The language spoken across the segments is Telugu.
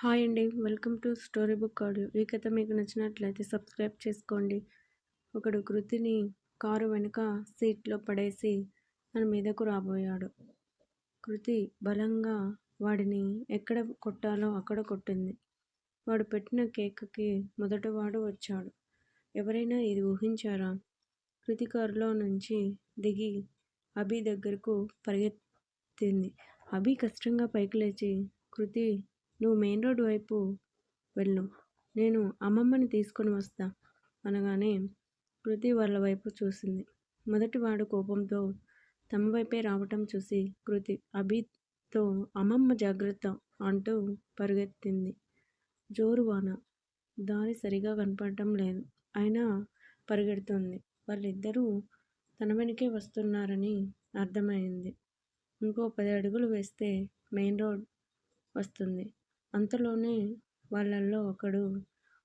హాయ్ అండి. Welcome to story book audio. ఈ కథ మీకు నచ్చినట్లయితే సబ్స్క్రైబ్ చేసుకోండి. ఒకడు కృతిని కారు వెనుక సీట్లో పడేసి తన మీదకు రాబోయాడు. కృతి బలంగా వాడిని ఎక్కడ కొట్టాలో అక్కడ కొట్టింది. వాడు పెట్టిన కేక్కి మొదటివాడు వచ్చాడు. ఎవరైనా ఇది ఊహించారా? కృతి కారులో నుంచి దిగి అభి దగ్గరకు పరిగెత్తింది. అభి కష్టంగా పైకి లేచి కృతి నువ్వు మెయిన్ రోడ్ వైపు వెళ్ళు. నేను అమ్మమ్మని తీసుకొని వస్తా అనగానే కృతి వాళ్ళ వైపు చూసింది. మొదటివాడు కోపంతో తమ వైపే రావటం చూసి కృతి అభితో అమ్మమ్మ జాగ్రత్త అంటూ పరిగెత్తింది. జోరువాన దారి సరిగా కనపడటం లేదు. అయినా పరిగెడుతుంది. వాళ్ళిద్దరూ తన వెనుకే వస్తున్నారని అర్థమైంది. ఇంకో పది అడుగులు వేస్తే మెయిన్ రోడ్ వస్తుంది. అంతలోనే వాళ్ళల్లో ఒకడు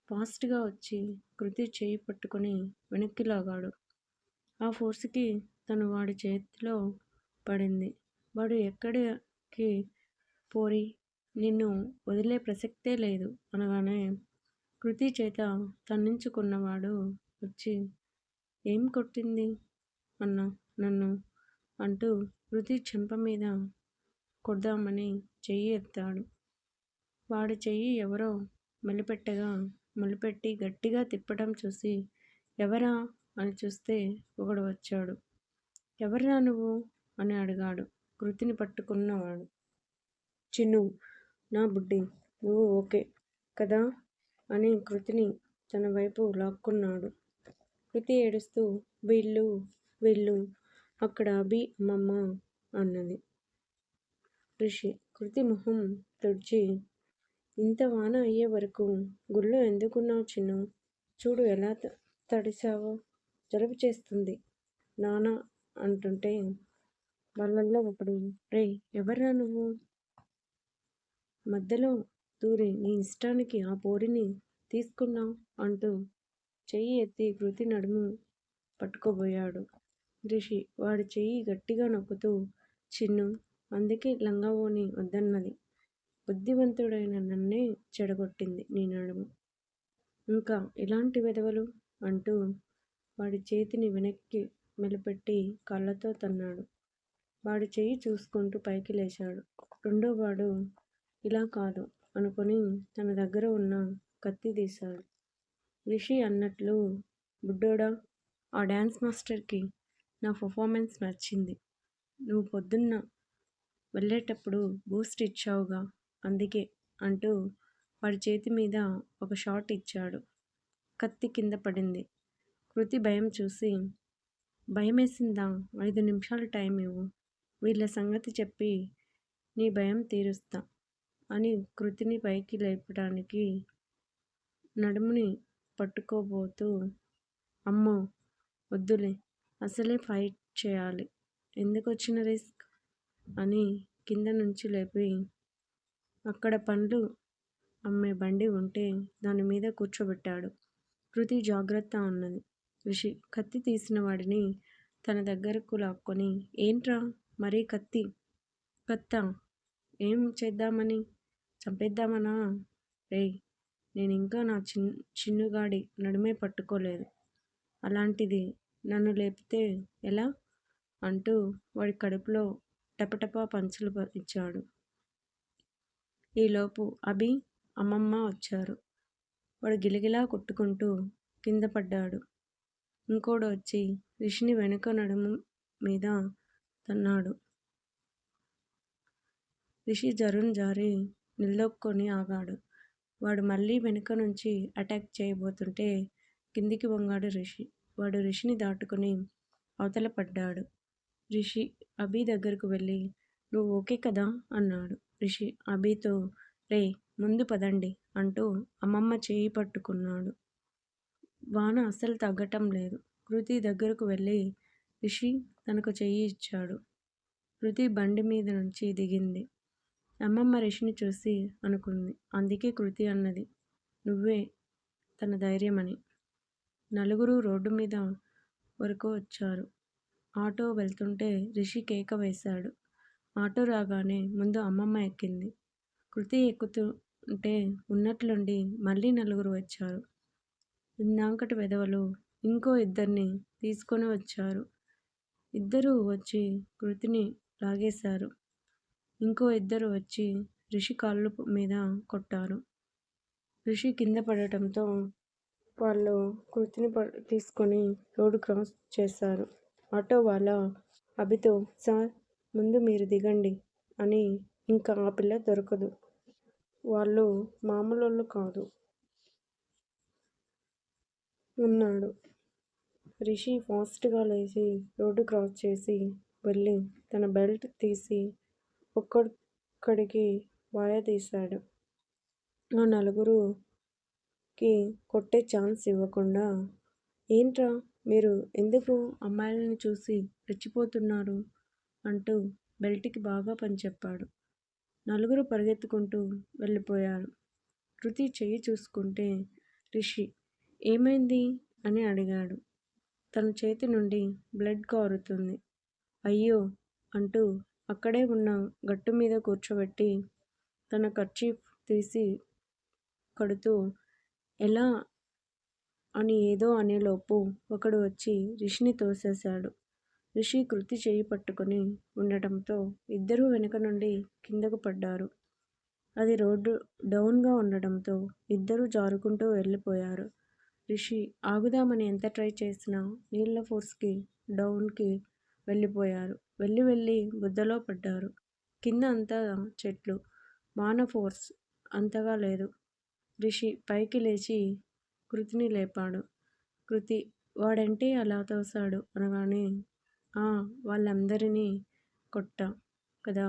ఫాస్ట్గా వచ్చి కృతి చేయి పట్టుకొని వెనక్కి లాగాడు. ఆ ఫోర్స్కి తను వాడి చేతిలో పడింది. వాడు ఎక్కడికి పోరి? నిన్ను వదిలే ప్రసక్తే లేదు అనగానే కృతి చేత తన్నించుకున్నవాడు వచ్చి ఏం కొట్టింది అన్న? నన్ను అంటూ కృతి చెంప మీద కొడదామని చెయ్యి ఎత్తాడు. వాడి చెయ్యి ఎవరో మెలిపెట్టగా మెలిపెట్టి గట్టిగా తిప్పటం చూసి ఎవరా? అని చూస్తే ఒకడు వచ్చాడు. ఎవరా నువ్వు? అని అడిగాడు కృతిని పట్టుకున్నవాడు. చిన్ను నా బుడ్డి నువ్వు ఓకే కదా? అని కృతిని తన వైపు లాక్కున్నాడు. కృతి ఏడుస్తూ వీళ్ళు వీళ్ళు అక్కడ అభి అమ్మమ్మ అన్నది. ఋషి కృతి మొహం తుడిచి ఇంత వాన అయ్యే వరకు గుళ్ళో ఎందుకున్నావు చిన్ను? చూడు ఎలా తడిసావో జలుబు చేస్తుంది. నాన్న అంటుంటే వాళ్ళల్లో ఒకడు రే ఎవర్రా నువ్వు? మధ్యలో దూరి నీ ఇష్టానికి ఆ పోరిని తీసుకున్నావు అంటూ చెయ్యి ఎత్తి కృతి నడుము పట్టుకోబోయాడు. రిషి వాడి చెయ్యి గట్టిగా నొక్కుతూ చిన్ను అందుకే లంగావోని వద్దన్నది. బుద్ధివంతుడైన నన్నే చెడగొట్టింది నీ నడుము. ఇంకా ఇలాంటి వెధవలు అంటూ వాడి చేతిని వెనక్కి మెలిపెట్టి కళ్ళతో తన్నాడు. వాడి చేయి చూసుకుంటూ పైకి లేచాడు. రెండో వాడు ఇలా కాదు అనుకొని తన దగ్గర ఉన్న కత్తి తీశాడు. రిషి అన్నట్లు బుడ్డోడా ఆ డ్యాన్స్ మాస్టర్కి నా పర్ఫార్మెన్స్ నచ్చింది. నువ్వు పొద్దున్న వెళ్ళేటప్పుడు బూస్ట్ ఇచ్చావుగా. అందుకే అంటూ వాడి చేతి మీద ఒక షాట్ ఇచ్చాడు. కత్తి కింద పడింది. కృతి భయం చూసి భయమేసిందా? ఐదు నిమిషాలు టైం ఇవ్వు. వీళ్ళ సంగతి చెప్పి నీ భయం తీరుస్తా అని కృతిని పైకి లేపడానికి నడుముని పట్టుకోబోతూ అమ్మో వద్దులే అసలే ఫైట్ చేయాలి. ఎందుకు వచ్చిన రిస్క్? అని కింద నుంచి లేపి అక్కడ పండ్లు అమ్మే బండి ఉంటే దాని మీద కూర్చోబెట్టాడు. కృతి జాగ్రత్త అన్నది. రిషి. కత్తి తీసిన వాడిని తన దగ్గరకు లాక్కొని ఏంట్రా? మరీ కత్తి? కత్త? ఏం చేద్దామని? చంపేద్దామనా? రే నేను ఇంకా నా చిన్ చిన్నుగాడి నడుమే పట్టుకోలేదు. అలాంటిది నన్ను లేపితే ఎలా? అంటూ వాడి కడుపులో టపటపా పంచులు ఇచ్చాడు. ఈలోపు అభి అమ్మమ్మ వచ్చారు. వాడు గిలగిలా కొట్టుకుంటూ కింద పడ్డాడు. ఇంకోడు వచ్చి రిషిని వెనుక నడుము మీద తన్నాడు. రిషి జరున్ జారి నిలదొక్కొని ఆగాడు. వాడు మళ్ళీ వెనుక నుంచి అటాక్ చేయబోతుంటే కిందికి వంగాడు రిషి. వాడు రిషిని దాటుకుని అవతల పడ్డాడు. రిషి అభి దగ్గరకు వెళ్ళి నువ్వు ఓకే కదా? అన్నాడు. రిషి అభితో రే ముందు పదండి అంటూ అమ్మమ్మ చేయి పట్టుకున్నాడు. వాన అస్సలు తగ్గటం లేదు. కృతి దగ్గరకు వెళ్ళి రిషి తనకు చెయ్యి ఇచ్చాడు కృతి బండి మీద నుంచి దిగింది. అమ్మమ్మ రిషిని చూసి అనుకుంది. అందుకే కృతి అన్నది నువ్వే తన ధైర్యమని. నలుగురు రోడ్డు మీద వరకు వచ్చారు. ఆటో వెళ్తుంటే రిషి కేక వేశాడు. ఆటో రాగానే ముందు అమ్మమ్మ ఎక్కింది. కృతి ఎక్కుతుంటే ఉన్నట్లుండి మళ్ళీ నలుగురు వచ్చారు. ఇందాకటి వెధవలు ఇంకో ఇద్దరిని తీసుకొని వచ్చారు. ఇద్దరూ వచ్చి కృతిని లాగేశారు. ఇంకో ఇద్దరు వచ్చి రిషి కాళ్ళు మీద కొట్టారు. రిషి కింద పడటంతో వాళ్ళు కృతిని తీసుకొని రోడ్డు క్రాస్ చేశారు. ఆటో వాళ్ళ అభితో సార్ ముందు మీరు దిగండి అని ఇంకా ఆ పిల్ల దొరకదు. వాళ్ళు మామూలు కాదు అన్నాడు. రిషి ఫాస్ట్గా లేచి రోడ్డు క్రాస్ చేసి వెళ్ళి తన బెల్ట్ తీసి ఒక్కొక్కడికి వాయ తీశాడు. ఆ నలుగురుకి కొట్టే ఛాన్స్ ఇవ్వకుండా ఏంట్రా మీరు ఎందుకు అమ్మాయిలను చూసి రెచ్చిపోతున్నారు? అంటూ బెల్ట్కి బాగా పని చెప్పాడు నలుగురు పరిగెత్తుకుంటూ వెళ్ళిపోయారు. కృతి చెయ్యి చూసుకుంటే రిషి ఏమైంది? అని అడిగాడు. తన చేతి నుండి బ్లడ్ కారుతుంది. అయ్యో! అంటూ అక్కడే ఉన్న గట్టు మీద కూర్చోబెట్టి తన కర్చీఫ్ తీసి కడుతూ ఎలా? అని ఏదో అనేలోపు ఒకడు వచ్చి రిషిని తోసేశాడు. రిషి కృతి చేయి పట్టుకొని ఉండటంతో ఇద్దరూ వెనుక నుండి కిందకు పడ్డారు. అది రోడ్డు డౌన్గా ఉండడంతో ఇద్దరూ జారుకుంటూ వెళ్ళిపోయారు. రిషి ఆగుదామని ఎంత ట్రై చేసినా నీళ్ళ ఫోర్స్కి డౌన్కి వెళ్ళిపోయారు. వెళ్ళి వెళ్ళి బుద్ధలో పడ్డారు. కింద అంతా చెట్లు. మాన ఫోర్స్ అంతగా లేదు. రిషి పైకి లేచి కృతిని లేపాడు. కృతి వాడంటే అలా తోసాడు అనగానే వాళ్ళందరినీ కొట్ట కదా?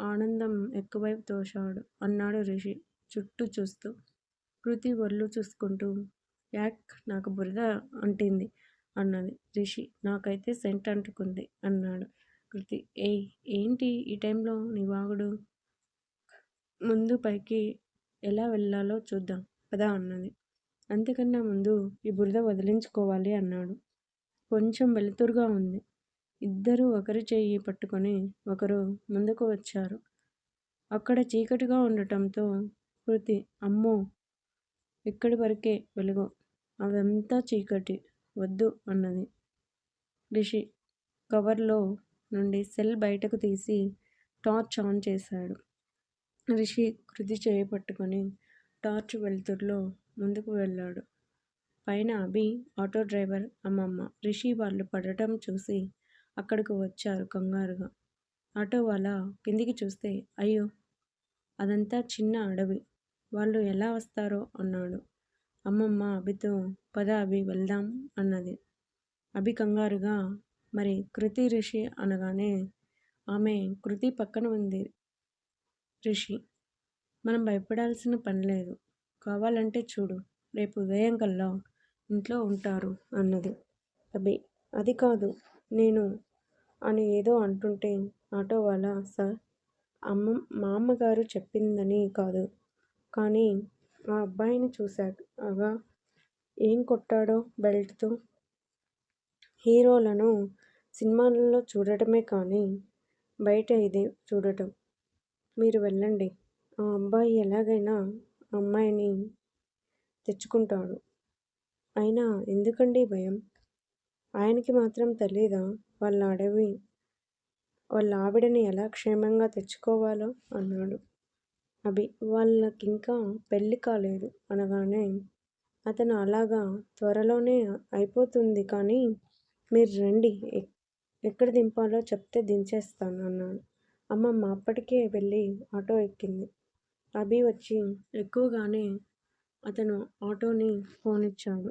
ఆనందం ఎక్కువై తోశాడు. అన్నాడు రిషి చుట్టూ చూస్తూ. కృతి ఒళ్ళు చూసుకుంటూ యాక్ నాకు బురద అంటింది అన్నది. రిషి నాకైతే సెంట్ అంటుకుంది అన్నాడు కృతి. ఏయ్ ఏంటి ఈ టైంలో నీ వాగుడు? ముందు పైకి ఎలా వెళ్ళాలో చూద్దాం పదా అన్నది. అంతకన్నా ముందు ఈ బురద వదిలించుకోవాలి అన్నాడు. కొంచెం వెలుతురుగా ఉంది. ఇద్దరు ఒకరి చెయ్యి పట్టుకొని ఒకరు ముందుకు వచ్చారు. అక్కడ చీకటిగా ఉండటంతో కృతి అమ్మో ఇక్కడి వరకే వెలుగు. అదంతా చీకటి వద్దు అన్నది. రిషి కవర్లో నుండి సెల్ బయటకు తీసి టార్చ్ ఆన్ చేశాడు. రిషి కృతి చేయి పట్టుకొని టార్చ్ వెలుతురులో ముందుకు వెళ్ళాడు. పైన అభి ఆటో డ్రైవర్ అమ్మమ్మ రిషి వాళ్ళు పడటం చూసి అక్కడికి వచ్చారు కంగారుగా. ఆటో వాళ్ళ కిందికి చూస్తే అయ్యో అదంతా చిన్న అడవి. వాళ్ళు ఎలా వస్తారో అన్నాడు. అమ్మమ్మ అభితో పద అభి వెళ్దాం అన్నది. అభి కంగారుగా మరి కృతి రిషి అనగానే ఆమె కృతి పక్కన ఉంది రిషి. మనం భయపడాల్సిన పని లేదు. కావాలంటే చూడు రేపు ఉదయం కల్లా ఇంట్లో ఉంటారు అన్నది అభి. అది కాదు నేను అని ఏదో అంటుంటే ఆటో వాళ్ళ సార్ అమ్మ మా అమ్మగారు చెప్పిందని కాదు. కానీ ఆ అబ్బాయిని చూశాక ఏం కొట్టాడో బెల్ట్తో? హీరోలను సినిమాలలో చూడటమే కానీ బయట ఇదే చూడటం. మీరు వెళ్ళండి. ఆ అబ్బాయి ఎలాగైనా అమ్మాయిని తెచ్చుకుంటాడు. అయినా ఎందుకండి భయం? ఆయనకి మాత్రం తెలీదా వాళ్ళ అడవి వాళ్ళ ఆవిడని ఎలా క్షేమంగా తెచ్చుకోవాలో అన్నాడు. అభి వాళ్ళకింకా పెళ్ళి కాలేదు అనగానే అతను అలాగా త్వరలోనే అయిపోతుంది కానీ మీరు రండి ఎక్కడ దింపాలో చెప్తే దించేస్తాను అన్నాడు. అమ్మమ్మ అప్పటికే వెళ్ళి ఆటో ఎక్కింది. అభి వచ్చి ఎక్కువగానే అతను ఆటోని పోనిచ్చాడు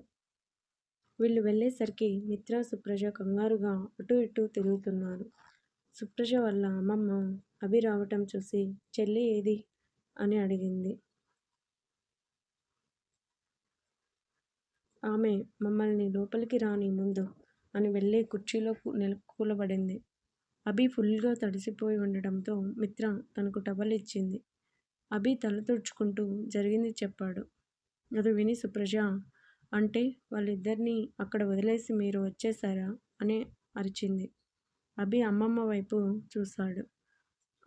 వీళ్ళు వెళ్ళేసరికి మిత్ర సుప్రజ కంగారుగా అటు ఇటు తిరుగుతున్నారు. సుప్రజ వల్ల అమ్మమ్మ అభి రావటం చూసి చెల్లి ఏది? అని అడిగింది. ఆమె మమ్మల్ని లోపలికి రాని ముందు అని వెళ్ళే కుర్చీలో నెలకూలబడింది అభి ఫుల్గా తడిసిపోయి ఉండడంతో మిత్ర తనకు టవల్ ఇచ్చింది. అభి తల తుడుచుకుంటూ జరిగింది చెప్పాడు. అది విని సుప్రజ అంటే వాళ్ళిద్దరినీ అక్కడ వదిలేసి మీరు వచ్చేసారా అని అరిచింది. అభి అమ్మమ్మ వైపు చూశాడు.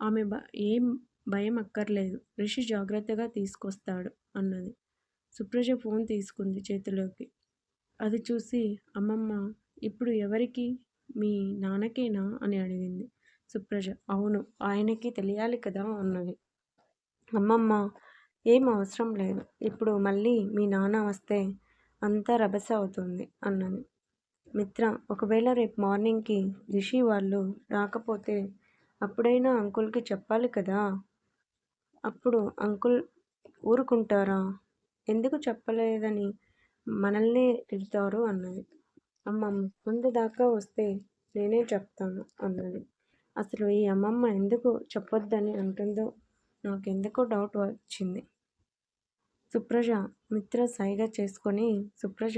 ఆమె ఏం భయం అక్కర్లేదు. రిషి జాగ్రత్తగా తీసుకొస్తాడు అన్నది. సుప్రజ ఫోన్ తీసుకుంది చేతిలోకి. అది చూసి అమ్మమ్మ ఇప్పుడు ఎవరికి? మీ నాన్నకేనా? అని అడిగింది సుప్రజ. అవును ఆయనకి తెలియాలి కదా అన్నది. అమ్మమ్మ ఏం అవసరం లేదు. ఇప్పుడు మళ్ళీ మీ నాన్న వస్తే అంతా రభస అవుతుంది అన్నది. మిత్ర ఒకవేళ రేపు మార్నింగ్కి రిషి వాళ్ళు రాకపోతే అప్పుడైనా అంకుల్కి చెప్పాలి కదా? అప్పుడు అంకుల్ ఊరుకుంటారా? ఎందుకు చెప్పలేదని మనల్ని తిడతారు అన్నది. అమ్మమ్మ ముందు దాకా వస్తే నేనే చెప్తాను అన్నది. అసలు ఈ అమ్మమ్మ ఎందుకు చెప్పొద్దని అంటుందో నాకెందుకో డౌట్ వచ్చింది. సుప్రజ మిత్ర సైగ చేసుకొని సుప్రజ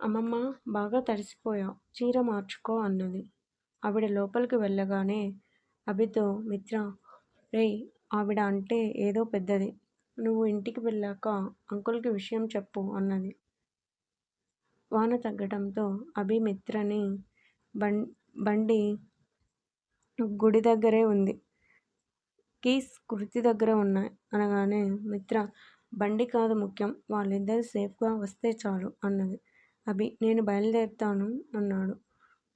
అమ్మమ్మ బాగా తడిసిపోయావు చీర మార్చుకో అన్నది. ఆవిడ లోపలికి వెళ్ళగానే అభితో మిత్ర రే ఆవిడ అంటే ఏదో పెద్దది. నువ్వు ఇంటికి వెళ్ళాక అంకుల్కి విషయం చెప్పు అన్నది. వాన తగ్గడంతో అభి మిత్రని బం బండి గుడి దగ్గరే ఉంది. కీస్ కృతి దగ్గర ఉన్నాయి. అనగానే మిత్ర బండి కాదు ముఖ్యం. వాళ్ళిద్దరు సేఫ్గా వస్తే చాలు అన్నది. అభి నేను బయలుదేరుతాను అన్నాడు.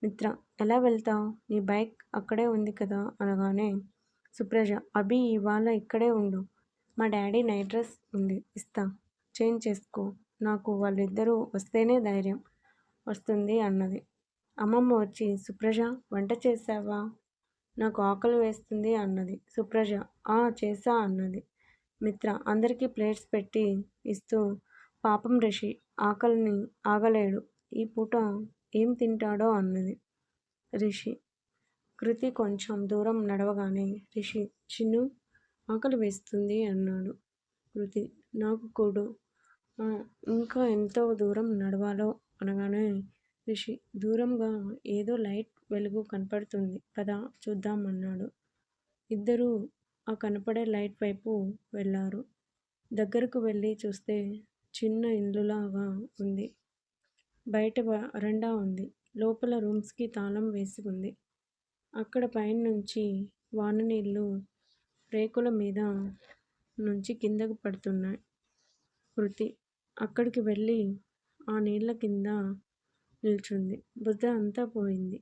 మిత్ర ఎలా వెళ్తావు? నీ బైక్ అక్కడే ఉంది కదా? అనగానే సుప్రజ అభి ఇవాళ ఇక్కడే ఉండు. మా డాడీ నైట్ డ్రెస్ ఉంది ఇస్తా. చేంజ్ చేసుకో. నాకు వాళ్ళిద్దరూ వస్తేనే ధైర్యం వస్తుంది అన్నది. అమ్మమ్మ వచ్చి సుప్రజ వంట చేసావా? నాకు ఆకలి వేస్తుంది అన్నది. సుప్రజ ఆ చేసా అన్నది. మిత్ర! అందరికీ ప్లేట్స్ పెట్టి ఇస్తూ పాపం రిషి ఆకలిని ఆగలేడు. ఈ పూట ఏం తింటాడో అన్నది రిషి. కృతి కొంచెం దూరం నడవగానే రిషి చిన్ను ఆకలి వేస్తుంది అన్నాడు కృతి. నాకు కూడు. ఇంకా ఎంతో దూరం నడవాలో అనగానే రిషి దూరంగా ఏదో లైట్ వెలుగు కనపడుతుంది. పద చూద్దాం అన్నాడు. ఇద్దరూ ఆ కనపడే లైట్ వైపు వెళ్ళారు. దగ్గరకు వెళ్ళి చూస్తే చిన్న ఇల్లులాగా ఉంది. బయట వరండా ఉంది. లోపల రూమ్స్కి తాళం వేసి ఉంది. అక్కడ పైనుంచి వాన నీళ్ళు రేకుల మీద నుంచి కిందకు పడుతున్నాయి. కృతి అక్కడికి వెళ్ళి ఆ నీళ్ళ కింద నిల్చుంది. బుద్ధ అంతా పోయింది.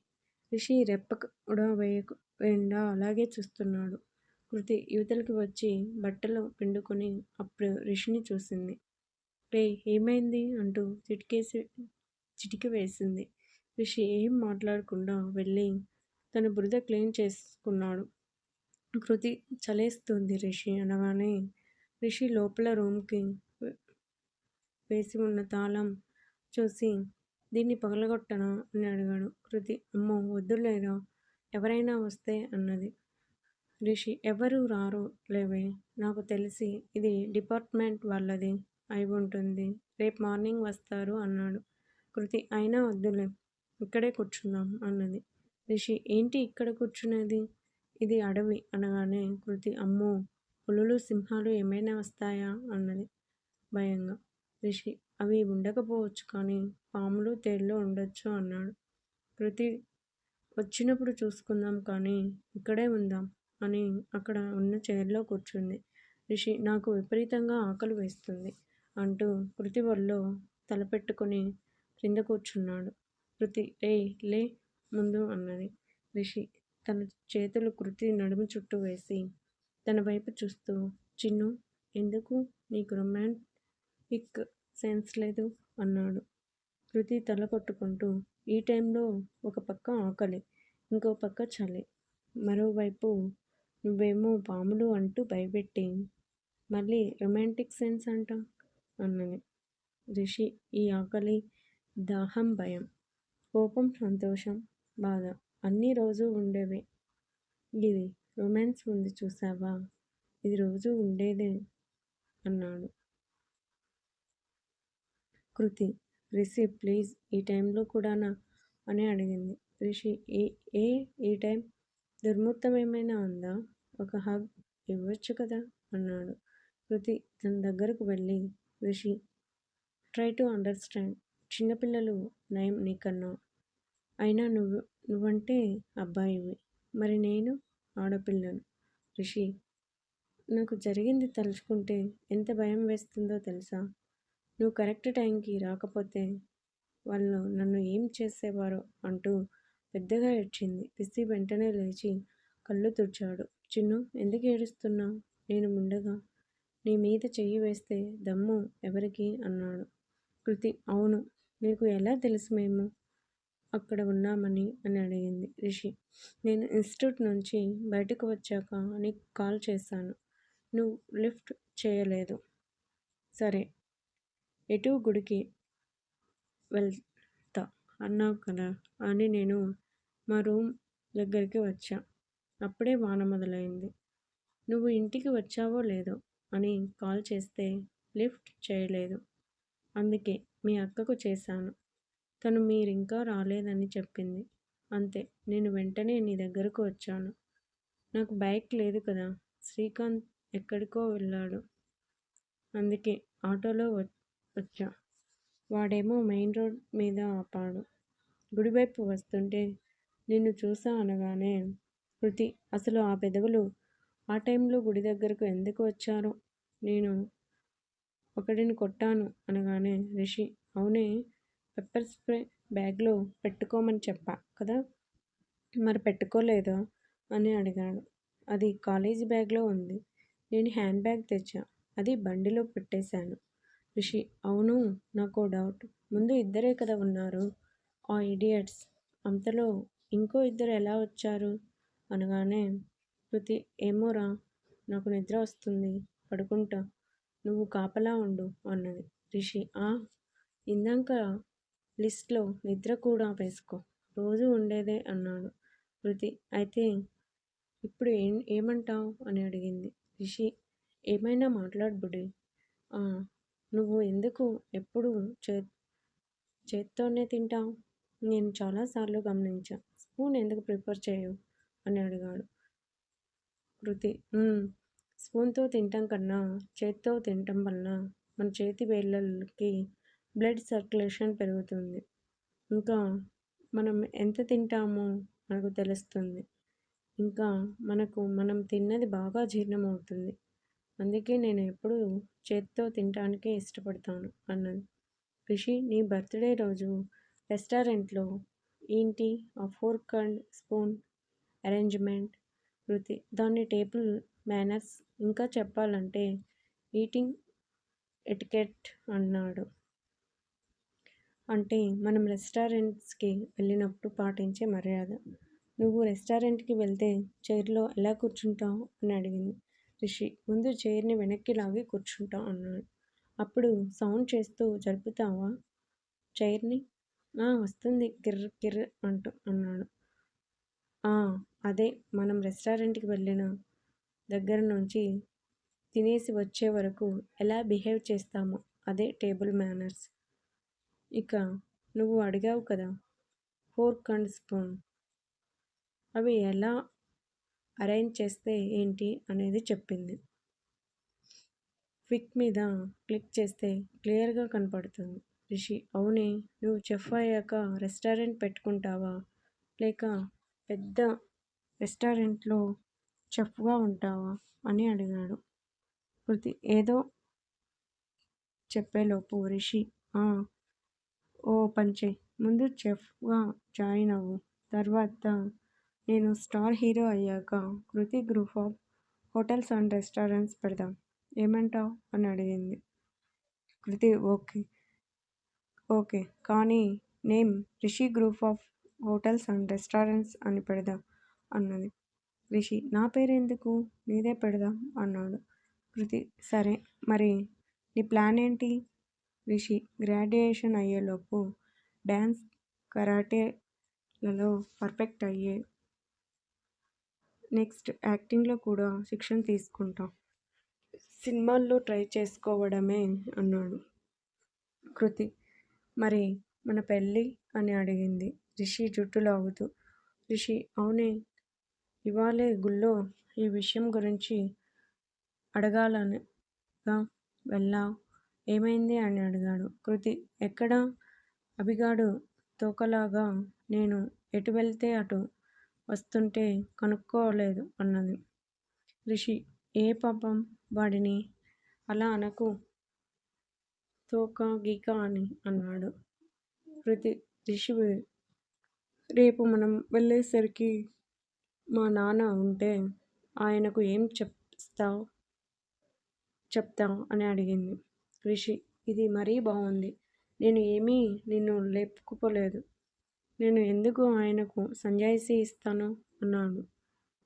రిషి రెప్ప కూడా వేయకుండా అలాగే చూస్తున్నాడు. కృతి యువతలకి వచ్చి బట్టలు పిండుకొని అప్పుడు రిషిని చూసింది. రే ఏమైంది? అంటూ చిటికేసి చిటికి వేసింది. రిషి ఏం మాట్లాడకుండా వెళ్ళి తన బురద క్లీన్ చేసుకున్నాడు. కృతి చలేస్తుంది రిషి అనగానే రిషి లోపల రూమ్కి వేసి ఉన్న తాళం చూసి దీన్ని పగలగొట్టనా? అని అడిగాడు. కృతి అమ్మో వద్దులేరా? ఎవరైనా వస్తే అన్నది. రిషి ఎవరు రారు లేవే? నాకు తెలిసి ఇది డిపార్ట్మెంట్ వాళ్ళది అయి ఉంటుంది. రేపు మార్నింగ్ వస్తారు అన్నాడు. కృతి అయినా వద్దులే. ఇక్కడే కూర్చుందాం అన్నది. రిషి ఏంటి ఇక్కడ కూర్చునేది? ఇది అడవి అనగానే కృతి అమ్మో పులులు సింహాలు ఏమైనా వస్తాయా? అన్నది. భయంగా. రిషి అవి ఉండకపోవచ్చు కానీ పాములు తేళ్ళు ఉండొచ్చు అన్నాడు. కృతి వచ్చినప్పుడు చూసుకుందాం కానీ ఇక్కడే ఉందాం. అని అక్కడ ఉన్న చైర్లో కూర్చుంది. రిషి నాకు విపరీతంగా ఆకలి వేస్తుంది అంటూ కృతి వల్లో తలపెట్టుకుని క్రింద కూర్చున్నాడు. కృతి రే లే ముందు అన్నది. రిషి తన చేతులు కృతి నడుము చుట్టూ వేసి తన వైపు చూస్తూ చిన్ను ఎందుకు నీకు రొమాంటిక్ సెన్స్ లేదు? అన్నాడు. కృతి తల కొట్టుకుంటూ ఈ టైంలో ఒక పక్క ఆకలి ఇంకో పక్క చలి మరోవైపు నువ్వేమో పాములు అంటూ భయపెట్టి మళ్ళీ రొమాంటిక్ సెన్స్ అంటా అన్నది. రిషి ఈ ఆకలి దాహం భయం కోపం సంతోషం బాధ అన్నీ రోజు ఉండేవే. ఇది రొమాన్స్ ఉంది చూసావా? ఇది రోజు ఉండేదే అన్నాడు. కృతి రిషి ప్లీజ్ ఈ టైంలో కూడానా అని అడిగింది. రిషి ఏ ఏ ఈ టైం దుర్ముహూర్తం ఏమైనా ఉందా? ఒక హగ్ ఇవ్వచ్చు కదా? అన్నాడు. కృతి తన దగ్గరకు వెళ్ళి రిషి ట్రై టు అండర్స్టాండ్ చిన్నపిల్లలు నయం నీకన్నా. అయినా నువ్వు నువ్వంటే అబ్బాయివి మరి నేను ఆడపిల్లను. రిషి నాకు జరిగింది తలుచుకుంటే ఎంత భయం వేస్తుందో తెలుసా? నువ్వు కరెక్ట్ టైంకి రాకపోతే వాళ్ళు నన్ను ఏం చేసేవారో అంటూ పెద్దగా ఏడ్చింది. పిసి వెంటనే లేచి కళ్ళు తుడిచాడు. చిన్ను ఎందుకు ఏడుస్తున్నావు? నేను ముండగా. నీ మీద చెయ్యి వేస్తే దమ్ము ఎవరికి అన్నాడు కృతి. అవును. నీకు ఎలా తెలుసు మేము? అక్కడ ఉన్నామని అని అడిగింది రిషి. నేను ఇన్స్టిట్యూట్ నుంచి బయటకు వచ్చాక నీకు కాల్ చేశాను. నువ్వు లిఫ్ట్ చేయలేదు. సరే ఎటు గుడికి వెళ్తా అన్నావు కదా అని నేను మా రూమ్ దగ్గరికి వచ్చా. అప్పుడే వాన మొదలైంది. నువ్వు ఇంటికి వచ్చావో లేదో అని కాల్ చేస్తే లిఫ్ట్ చేయలేదు. అందుకే మీ అక్కకు చేశాను. తను మీరింకా రాలేదని చెప్పింది. అంతే నేను వెంటనే నీ దగ్గరకు వచ్చాను. నాకు బైక్ లేదు కదా శ్రీకాంత్ ఎక్కడికో వెళ్ళాడు. అందుకే ఆటోలో వచ్చా. వాడేమో మెయిన్ రోడ్ మీద ఆపాడు. గుడివైపు వస్తుంటే నిన్ను చూసా అనగానే కృతి అసలు ఆ పెదవులు ఆ టైంలో గుడి దగ్గరకు ఎందుకు వచ్చారో? నేను ఒకడిని కొట్టాను అనగానే రిషి అవునే పెప్పర్ స్ప్రే బ్యాగ్లో పెట్టుకోమని చెప్పా కదా? మరి పెట్టుకోలేదా? అని అడిగాడు. అది కాలేజీ బ్యాగ్లో ఉంది. నేను హ్యాండ్ బ్యాగ్ తెచ్చా. అది బండిలో పెట్టేశాను. రిషి అవును నాకు డౌట్. ముందు ఇద్దరే కదా ఉన్నారు. ఆ ఇడియట్స్. అంతలో ఇంకో ఇద్దరు ఎలా వచ్చారు? అనగానే శృతి ఏమోరా నాకు నిద్ర వస్తుంది పడుకుంటా నువ్వు కాపలా ఉండు అన్నది. రిషి ఆ ఇందాక లిస్ట్లో నిద్ర కూడా వేసుకో రోజు ఉండేదే అన్నాడు. శృతి అయితే ఇప్పుడు ఏం ఏమంటావు? అని అడిగింది. రిషి ఏమైనా మాట్లాడు నువ్వు ఎందుకు ఎప్పుడు చే చేత్తోనే తింటావు? నేను చాలాసార్లు గమనించా. స్పూన్ ఎందుకు ప్రిఫర్ చేయవు? అని అడిగాడు. కృతి స్పూన్తో తినటం కన్నా చేత్తో తినటం వల్ల మన చేతి వేళ్ళకి బ్లడ్ సర్క్యులేషన్ పెరుగుతుంది. ఇంకా మనం ఎంత తింటామో మనకు తెలుస్తుంది. ఇంకా మనకు మనం తిన్నది బాగా జీర్ణమవుతుంది. అందుకే నేను ఎప్పుడూ చేత్తో తినటానికే ఇష్టపడతాను అన్నది. రిషి నీ బర్త్డే రోజు రెస్టారెంట్లో ఏంటి? ఆ ఫోర్క్ అండ్ స్పూన్ అరేంజ్మెంట్ వృత్తి దాన్ని టేబుల్ మేనర్స్ ఇంకా చెప్పాలంటే ఈటింగ్ ఎటికెట్ అన్నాడు. అంటే మనం రెస్టారెంట్స్కి వెళ్ళినప్పుడు పాటించే మర్యాద. నువ్వు రెస్టారెంట్కి వెళ్తే చైర్లో ఎలా కూర్చుంటావు? అని అడిగింది. రిషి ముందు చైర్ని వెనక్కి లాగి కూర్చుంటా అన్నాడు. అప్పుడు సౌండ్ చేస్తూ జరుపుతావా? చైర్ని? వస్తుంది. కిర్ర కిర్ర అంటూ అన్నాడు. అదే మనం రెస్టారెంట్కి వెళ్ళిన దగ్గర నుంచి తినేసి వచ్చే వరకు ఎలా బిహేవ్ చేస్తామో అదే టేబుల్ మేనర్స్. ఇక నువ్వు అడిగావు కదా ఫోర్క్ అండ్ స్పూన్. అవి ఎలా అరేంజ్ చేస్తే ఏంటి అనేది చెప్పింది. క్విక్ మీద క్లిక్ చేస్తే క్లియర్గా కనపడుతుంది. రిషి అవునే నువ్వు చెఫ్ అయ్యాక రెస్టారెంట్ పెట్టుకుంటావా? లేక పెద్ద రెస్టారెంట్లో చెఫ్గా ఉంటావా? అని అడిగాడు. కృతి ఏదో చెప్పేలోపు రిషి. ఓ పంచే ముందు చెఫ్గా జాయిన్ అవ్వు. తర్వాత నేను స్టార్ హీరో అయ్యాక Kriti group of hotels and restaurants పెడదాం. ఏమంటావు? అని అడిగింది. కృతి ఓకే. ఓకే. కానీ name Rishi group of hotels and restaurants అని పెడదాం. అన్నది. రిషి నా పేరెందుకు? నీదే పెడదాం అన్నాడు. కృతి సరే మరి నీ ప్లాన్ ఏంటి? రిషి గ్రాడ్యుయేషన్ అయ్యేలోపు డ్యాన్స్ కరాటేలలో పర్ఫెక్ట్ అయ్యే నెక్స్ట్ యాక్టింగ్లో కూడా శిక్షణ తీసుకుంటాం. సినిమాల్లో ట్రై చేసుకోవడమే అన్నాడు కృతి. మరి మన పెళ్ళి? అని అడిగింది. రిషి జుట్టు లాగుతూ రిషి అవునే ఇవాళే గుళ్ళో ఈ విషయం గురించి అడగాలనిగా వెళ్ళా. ఏమైంది? అని అడిగాడు. కృతి ఎక్కడ? అభిగాడు తోకలాగా నేను ఎటు వెళ్తే అటు వస్తుంటే కనుక్కోలేదు అన్నది. రిషి ఏ పాపం వాడిని? అలా అనకు. తోక గీక అని అన్నాడు. కృతి రిషి రేపు మనం వెళ్ళేసరికి మా నాన్న ఉంటే ఆయనకు ఏం చెప్తావు? చెప్తావు అని అడిగింది. రిషి ఇది మరీ బాగుంది నేను ఏమీ నిన్ను లేపుకుపోలేదు నేను ఎందుకు ఆయనకు సంజాయిషి ఇస్తాను? అన్నాడు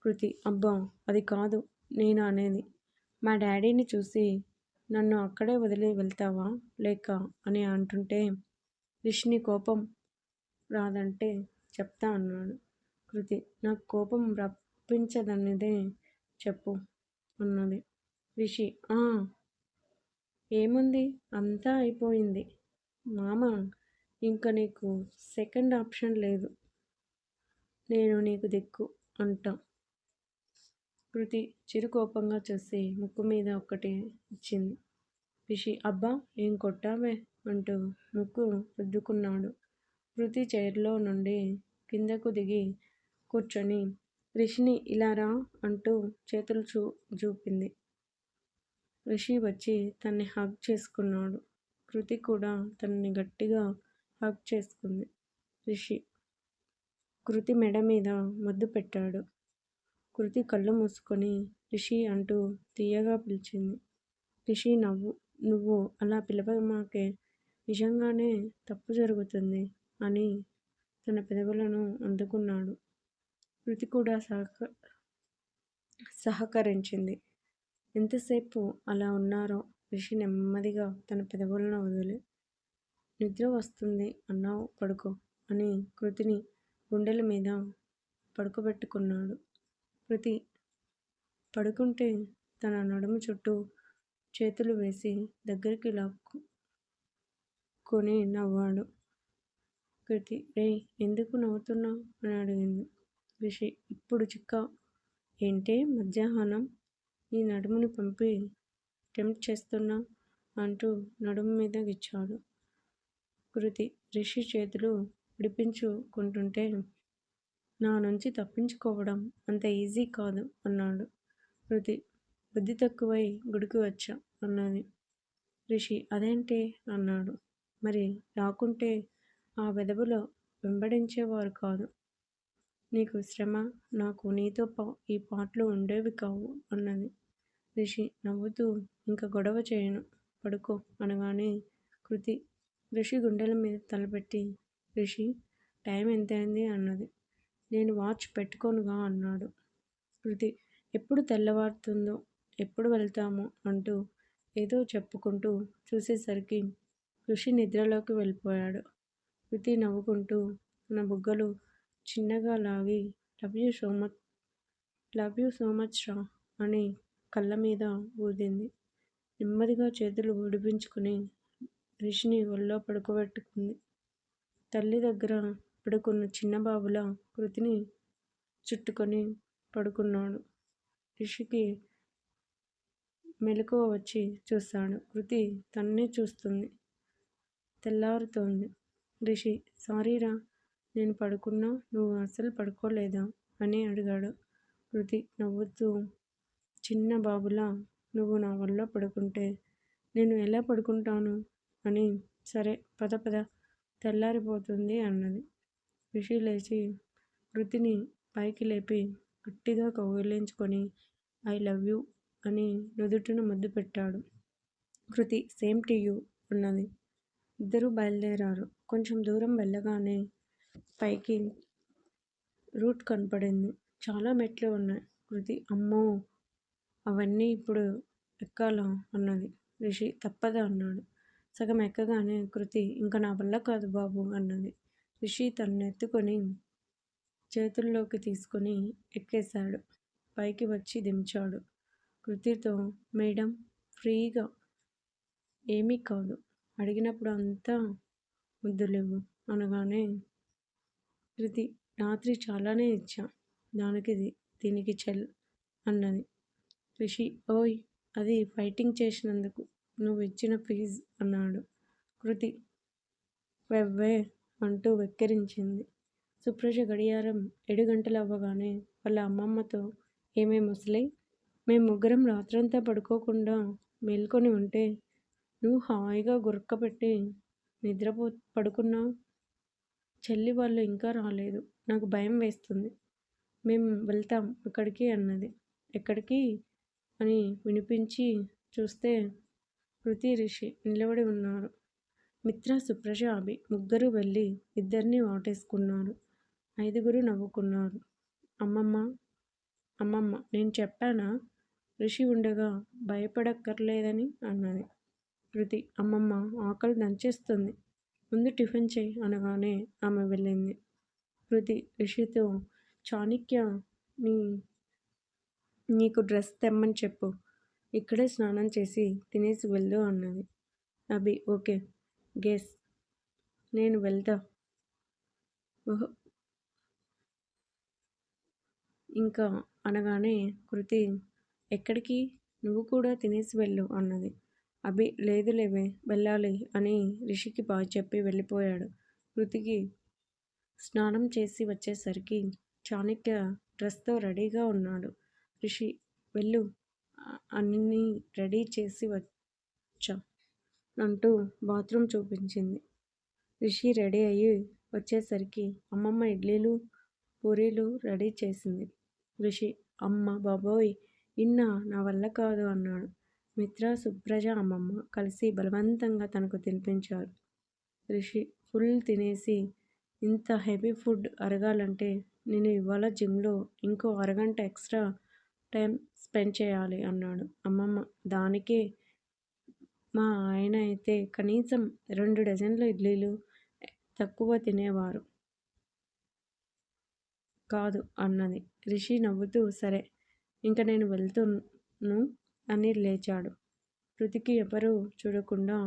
కృతి. అబ్బా అది కాదు నేను అనేది. మా డాడీని చూసి నన్ను అక్కడే వదిలి వెళ్తావా లేక అని అంటుంటే రిషిని కోపం రాదంటే చెప్తా అన్నాడు. కృతి. నాకు కోపం రప్పించదన్నదే చెప్పు అన్నది. రిషి. ఏముంది? అంతా అయిపోయింది. మామ ఇంక నీకు సెకండ్ ఆప్షన్ లేదు. నేను నీకు దిక్కు అంటా. కృతి చిరుకోపంగా చూసి ముక్కు మీద ఒక్కటి ఇచ్చింది. రిషి అబ్బా ఏం కొట్టావే? అంటూ ముక్కు రుద్దుకున్నాడు. కృతి చైర్లో నుండి కిందకు దిగి కూర్చొని రిషిని ఇలా రా అంటూ చేతులు చూ చూపింది రిషి వచ్చి తన్ని హగ్ చేసుకున్నాడు. కృతి కూడా తనని గట్టిగా హగ్ చేసుకుంది. రిషి కృతి మెడ మీద ముద్దు పెట్టాడు. కృతి కళ్ళు మూసుకొని రిషి అంటూ తీయగా పిలిచింది. రిషి నవ్వు నువ్వు అలా పిలవమాకే నిజంగానే తప్పు జరుగుతుంది అని తన పెదవులను అందుకున్నాడు. కృతి కూడా సహక సహకరించింది. ఎంతసేపు అలా ఉన్నారో రిషి నెమ్మదిగా తన పెదవులను వదిలి నిద్ర వస్తుంది అన్నావు పడుకో అని కృతిని గుండెల మీద పడుకోబెట్టుకున్నాడు. కృతి పడుకుంటే తన నడుము చుట్టూ చేతులు వేసి దగ్గరికి లాక్కొని నవ్వాడు. కృతి రే ఎందుకు నవ్వుతున్నావు? అని అడిగింది. రిషి ఇప్పుడు చిక్క ఏంటే? మధ్యాహ్నం ఈ నడుముని పంపి టెంప్ట్ చేస్తున్నా అంటూ నడుము మీద గిచ్చాడు కృతి. రిషి చేతులు విడిపించుకుంటుంటే నా నుంచి తప్పించుకోవడం అంత ఈజీ కాదు అన్నాడు కృతి. బుద్ధి తక్కువై గుడికి వచ్చా అన్నది. రిషి అదేంటి? అన్నాడు. మరి రాకుంటే ఆ వెదవులో వెంబడించేవారు కాదు. నీకు శ్రమ నాకు నీతో పా ఈ పాటలు ఉండేవి కావు అన్నది. రిషి నవ్వుతూ ఇంకా గొడవ చేయను పడుకో అనగానే కృతి రిషి గుండెల మీద తలపెట్టి రిషి టైం ఎంతైంది? అన్నది. నేను వాచ్ పెట్టుకోనుగా అన్నాడు. కృతి ఎప్పుడు తెల్లవారుతుందో ఎప్పుడు వెళ్తామో అంటూ ఏదో చెప్పుకుంటూ చూసేసరికి ఋషి నిద్రలోకి వెళ్ళిపోయాడు. కృతి నవ్వుకుంటూ నా బుగ్గలు చిన్నగా లాగి love you so much love you so much రా అని కళ్ళ మీద ఊదింది. నెమ్మదిగా చేతులు విడిపించుకుని రిషిని ఒళ్ళో పడుకోబెట్టుకుంది. తల్లి దగ్గర పడుకున్న చిన్న బాబుల కృతిని చుట్టుకొని పడుకున్నాడు. రిషికి మెలకువ వచ్చి చూస్తాడు. కృతి తన్నే చూస్తుంది. తెల్లారుతోంది. రిషి సారీరా నేను పడుకున్నా? నువ్వు అసలు పడుకోలేదా? అని అడిగాడు. కృతి నవ్వుతూ చిన్న బాబులా నువ్వు నా వల్ల పడుకుంటే నేను ఎలా పడుకుంటాను? అని సరే పద పద తెల్లారిపోతుంది అన్నది. రిషి లేచి కృతిని పైకి లేపి గట్టిగా కౌగిలించుకొని ఐ లవ్ యూ అని నుదుటిన ముద్దు పెట్టాడు. కృతి సేమ్ టు యూ అన్నది. ఇద్దరూ బయలుదేరారు. కొంచెం దూరం వెళ్ళగానే పైకి రూట్ కనపడింది. చాలా మెట్లు ఉన్నాయి. కృతి అమ్మో! అవన్నీ ఇప్పుడు ఎక్కాలా? అన్నది. రిషి తప్పదా అన్నాడు. సగం ఎక్కగానే కృతి ఇంకా నా వల్ల కాదు బాబు అన్నది. రిషి తన్ను ఎత్తుకొని చేతుల్లోకి తీసుకొని ఎక్కేశాడు. పైకి వచ్చి దించాడు. కృతితో మేడం ఫ్రీగా ఏమీ కాదు. అడిగినప్పుడు అంతా ముద్దులేవు అనగానే కృతి రాత్రి చాలానే ఇచ్చా. దానికి దీనికి చెల్ అన్నది. రిషి ఓయ్ అది ఫైటింగ్ చేసినందుకు నువ్వు ఇచ్చిన ఫీజ్ అన్నాడు. కృతి వెవ్వే అంటూ వెక్కిరించింది. సుప్రజ గడియారం ఏడు గంటలు అవ్వగానే వాళ్ళ అమ్మమ్మతో ఏమే ముసలి మేము ముగ్గురం రాత్రంతా పడుకోకుండా మేల్కొని ఉంటే నువ్వు హాయిగా గురక్క పెట్టి నిద్రపో పడుకున్నావు? చెల్లి వాళ్ళు ఇంకా రాలేదు. నాకు భయం వేస్తుంది. మేము వెళ్తాం అక్కడికి అన్నది. ఎక్కడికి? అని వినిపించి చూస్తే కృతి రిషి నిలబడి ఉన్నారు. మిత్ర సుప్రజ అభి ముగ్గురు వెళ్ళి ఇద్దరిని వాటేసుకున్నారు. ఐదుగురు నవ్వుకున్నారు. అమ్మమ్మ అమ్మమ్మ నేను చెప్పానా? ఋషి ఉండగా భయపడక్కర్లేదని అన్నది. కృతి అమ్మమ్మ ఆకలి దంచేస్తుంది. ముందు టిఫిన్ చేయి అనగానే ఆమె వెళ్ళింది. కృతి రిషితో చాణిక్య నీ నీకు డ్రెస్ తెమ్మని చెప్పు. ఇక్కడే స్నానం చేసి తినేసి వెళ్ళు అన్నది. అభి ఓకే గెస్ నేను వెళ్తా. ఓహో. ఇంకా అనగానే కృతి ఎక్కడికి? నువ్వు కూడా తినేసి వెళ్ళు అన్నది. అభి లేదులేవే వెళ్ళాలి అని రిషికి బా చెప్పి వెళ్ళిపోయాడు. కృతికి స్నానం చేసి వచ్చేసరికి చాణక్య డ్రెస్తో రెడీగా ఉన్నాడు. రిషి వెళ్ళు అన్ని రెడీ చేసి వచ్చా అంటూ బాత్రూమ్ చూపించింది. రిషి రెడీ అయ్యి వచ్చేసరికి అమ్మమ్మ ఇడ్లీలు పూరీలు రెడీ చేసింది. రిషి అమ్మ బాబోయ్ ఇన్నా నా వల్ల కాదు అన్నాడు. మిత్ర సుప్రజ అమ్మమ్మ కలిసి బలవంతంగా తనకు తినిపించారు. రిషి ఫుల్ తినేసి ఇంత హెవీ ఫుడ్ అరగాలంటే నేను ఇవాళ జిమ్లో ఇంకో అరగంట ఎక్స్ట్రా టైం స్పెండ్ చేయాలి అన్నాడు. అమ్మమ్మ దానికే మా ఆయన అయితే కనీసం రెండు డజన్ల ఇడ్లీలు తక్కువ తినేవారు. కాదు అన్నది. రిషి నవ్వుతూ సరే ఇంక నేను వెళ్తును. అని లేచాడు. కృతికి ఎవరూ చూడకుండా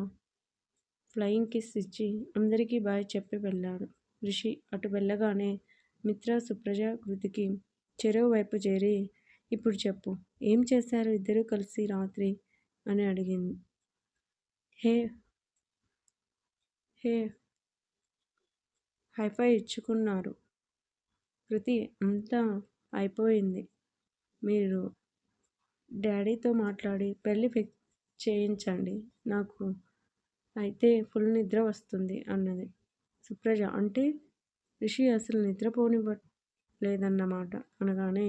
ఫ్లయింగ్ కిస్ ఇచ్చి అందరికీ బాయ్ చెప్పి వెళ్ళాడు. రిషి అటు వెళ్ళగానే మిత్ర సుప్రజ కృతికి చెరువు వైపు చేరి ఇప్పుడు చెప్పు ఏం చేశారు ఇద్దరూ కలిసి రాత్రి? అని అడిగింది. హే హే హైఫై ఇచ్చుకున్నారు. కృతి అంతా అయిపోయింది. మీరు డాడీతో మాట్లాడి పెళ్ళి ఫిక్స్ చేయించండి నాకు అయితే ఫుల్ నిద్ర వస్తుంది అన్నది సుప్రజ. అంటే రిషి అసలు నిద్రపోనివ్వ లేదన్నమాట అనగానే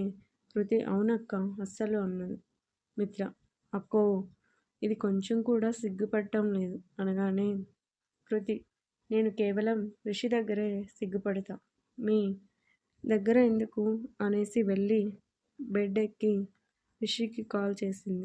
కృతి అవునక్క అస్సలు అన్నది. మిత్ర అక్కో ఇది కొంచెం కూడా సిగ్గుపడటం లేదు అనగానే కృతి నేను కేవలం ఋషి దగ్గరే సిగ్గుపడతా. మీ దగ్గర ఎందుకు అనేసి వెళ్ళి బెడ్ ఎక్కి రిషికి కాల్ చేసింది.